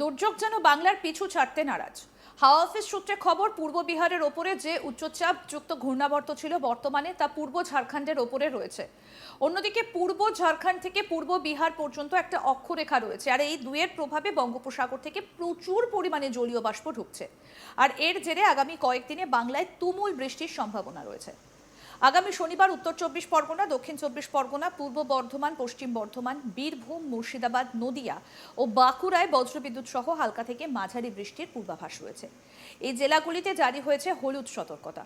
দুর্যোগ যেন বাংলার পিছু ছাড়তে নারাজ। হাওয়া অফিস সূত্রে খবর, পূর্ব বিহারের ওপরে যে উচ্চচাপ যুক্ত ঘূর্ণাবর্ত ছিল বর্তমানে তা পূর্ব ঝাড়খণ্ডের ওপরে রয়েছে। অন্যদিকে পূর্ব ঝাড়খণ্ড থেকে পূর্ব বিহার পর্যন্ত একটা অক্ষরেখা রয়েছে, আর এই দুয়ের প্রভাবে বঙ্গোপসাগর থেকে প্রচুর পরিমাণে জলীয় বাষ্প ঢুকছে। আর এর জেরে আগামী কয়েকদিনে বাংলায় তুমুল বৃষ্টির সম্ভাবনা রয়েছে। আগামী শনিবার উত্তর চব্বিশ পরগনা, দক্ষিণ চব্বিশ পরগনা, পূর্ব বর্ধমান, পশ্চিম বর্ধমান, বীরভূম, মুর্শিদাবাদ, নদিয়া ও বাঁকুড়ায় বজ্রবিদ্যুৎ সহ হালকা থেকে মাঝারি বৃষ্টির পূর্বাভাস রয়েছে। এই জেলাগুলিতে জারি হয়েছে হলুদ সতর্কতা।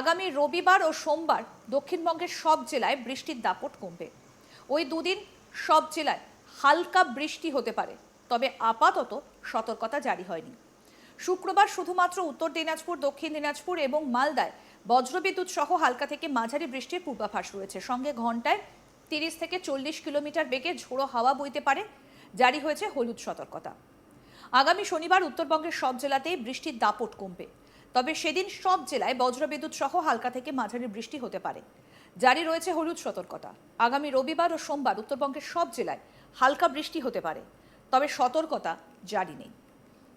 আগামী রবিবার ও সোমবার দক্ষিণবঙ্গের সব জেলায় বৃষ্টির দাপট কমবে। ওই দুদিন সব জেলায় হালকা বৃষ্টি হতে পারে, তবে আপাতত সতর্কতা জারি হয়নি। শুক্রবার শুধুমাত্র উত্তর দিনাজপুর, দক্ষিণ দিনাজপুর এবং মালদায় বজ্রবিদ্যুৎ সহ হালকা থেকে মাঝারি বৃষ্টির পূর্বাভাস রয়েছে। সঙ্গে ঘন্টায় তিরিশ থেকে চল্লিশ কিলোমিটার বেগে ঝোড়ো হাওয়া বইতে পারে। জারি হয়েছে হলুদ সতর্কতা। আগামী শনিবার উত্তরবঙ্গের সব জেলাতেই বৃষ্টির দাপট কমবে। তবে সেদিন সব জেলায় বজ্রবিদ্যুৎ সহ হালকা থেকে মাঝারি বৃষ্টি হতে পারে। জারি রয়েছে হলুদ সতর্কতা। আগামী রবিবার ও সোমবার উত্তরবঙ্গের সব জেলায় হালকা বৃষ্টি হতে পারে। তবে সতর্কতা জারি নেই।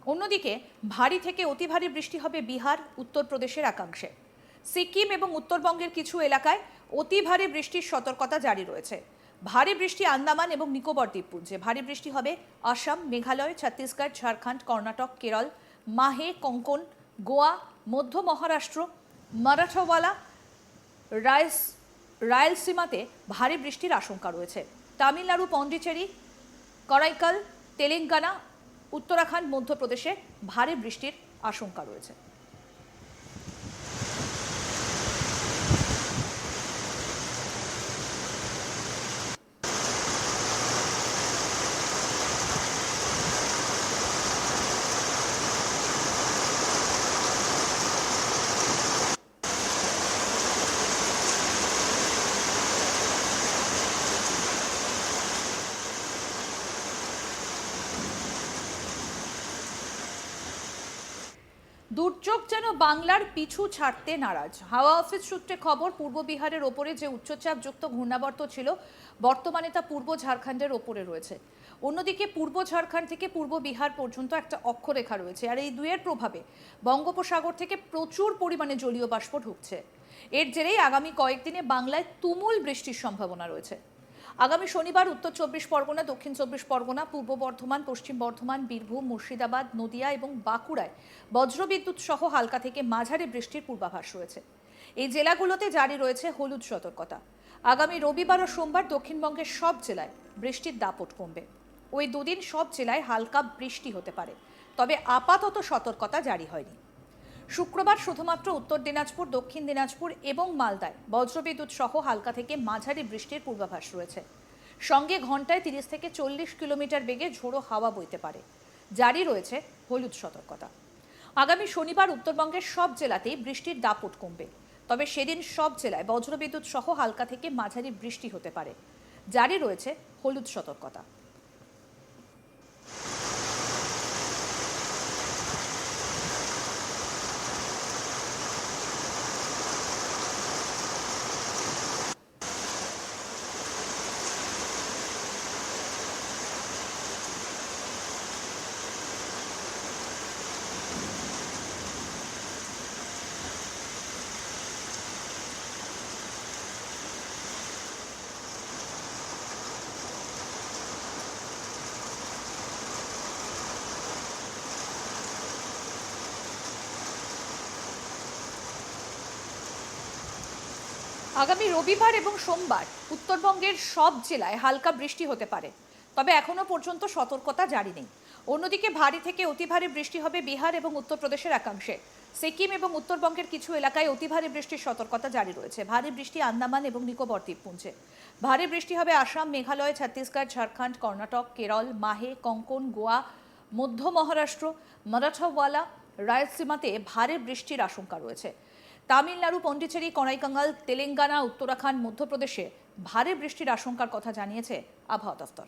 অন্যদিকে ভারী থেকে অতি ভারী বৃষ্টি হবে বিহার, উত্তরপ্রদেশের একাংশে। সিকিম এবং উত্তরবঙ্গের কিছু এলাকায় অতি ভারী বৃষ্টির সতর্কতা জারি রয়েছে। ভারী বৃষ্টি আন্দামান এবং নিকোবর দ্বীপপুঞ্জে। ভারী বৃষ্টি হবে আসাম, মেঘালয়, ছত্তিশগড়, ঝাড়খণ্ড, কর্ণাটক, কেরল, মাহে, কঙ্কন, গোয়া, মধ্য মহারাষ্ট্র, মারাঠাওয়ালা রায়স রায়লসীমাতে ভারী বৃষ্টির আশঙ্কা রয়েছে। তামিলনাড়ু, পন্ডিচেরি, করাইকাল, তেলেঙ্গানা, উত্তরাখণ্ড, মধ্যপ্রদেশে ভারী বৃষ্টির আশঙ্কা রয়েছে। দুর্যোগ যেন বাংলার পিছু ছাড়তে নারাজ। হাওয়া অফিস সূত্রে খবর, পূর্ব বিহারের ওপরে যে উচ্চচাপযুক্ত ঘূর্ণাবর্ত ছিল, বর্তমানে তা পূর্ব ঝাড়খণ্ডের ওপরে রয়েছে। অন্যদিকে পূর্ব ঝাড়খণ্ড থেকে পূর্ব বিহার পর্যন্ত একটা অক্ষরেখা রয়েছে, আর এই দুয়ের প্রভাবে বঙ্গোপসাগর থেকে প্রচুর পরিমাণে জলীয় বাষ্প ঢুকছে। এর জেরেই আগামী কয়েকদিনে বাংলায় তুমুল বৃষ্টির সম্ভাবনা রয়েছে। আগামী শনিবার উত্তর চব্বিশ পরগনা, দক্ষিণ চব্বিশ পরগনা, পূর্ব বর্ধমান, পশ্চিম বর্ধমান, বীরভূম, মুর্শিদাবাদ, নদিয়া এবং বাঁকুড়ায় বজ্রবিদ্যুৎ সহ হালকা থেকে মাঝারি বৃষ্টির পূর্বাভাস রয়েছে। এই জেলাগুলোতে জারি রয়েছে হলুদ সতর্কতা। আগামী রবিবার ও সোমবার দক্ষিণবঙ্গের সব জেলায় বৃষ্টির দাপট কমবে। ওই দুদিন সব জেলায় হালকা বৃষ্টি হতে পারে। তবে আপাতত সতর্কতা জারি হয়নি। শুক্রবার শুধুমাত্র উত্তর দিনাজপুর, দক্ষিণ দিনাজপুর এবং মালদায় বজ্রবিদ্যুৎ সহ হালকা থেকে মাঝারি বৃষ্টির পূর্বাভাস রয়েছে। সঙ্গে ঘন্টায় তিরিশ থেকে চল্লিশ কিলোমিটার বেগে ঝোড়ো হাওয়া বইতে পারে। জারি রয়েছে হলুদ সতর্কতা। আগামী শনিবার উত্তরবঙ্গের সব জেলাতেই বৃষ্টির দাপট কমবে। তবে সেদিন সব জেলায় বজ্রবিদ্যুৎ সহ হালকা থেকে মাঝারি বৃষ্টি হতে পারে। জারি রয়েছে হলুদ সতর্কতা। আগামী রবিবার এবং সোমবার উত্তরবঙ্গের সব জেলায় হালকা বৃষ্টি হতে পারে। তবে এখনও পর্যন্ত সতর্কতা জারি নেই। অন্যদিকে ভারী থেকে অতি ভারী বৃষ্টি হবে বিহার এবং উত্তরপ্রদেশের একাংশে। সিকিম এবং উত্তরবঙ্গের কিছু এলাকায় অতি ভারী বৃষ্টির সতর্কতা জারি রয়েছে। ভারী বৃষ্টি আন্দামান এবং নিকোবর দ্বীপপুঞ্জে। ভারী বৃষ্টি হবে আসাম, মেঘালয়, ছত্তিশগড়, ঝাড়খণ্ড, কর্ণাটক, কেরল, মাহে, কঙ্কন, গোয়া, মধ্য মহারাষ্ট্র, মারাঠাওয়ালা রায়লসীমাতে ভারী বৃষ্টির আশঙ্কা রয়েছে। তামিলনাড়ু, পন্ডিচেরি কনাইকাঙ্গাল তেলেঙ্গানা, উত্তরাখণ্ড, মধ্যপ্রদেশে ভারী বৃষ্টির আশঙ্কার কথা জানিয়েছে আবহাওয়া দফতর